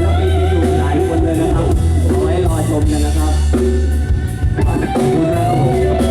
แล้วปีจะอยู่ายคนเลยนะครับขอให้รอชมกันนะครับขอบคุรับผม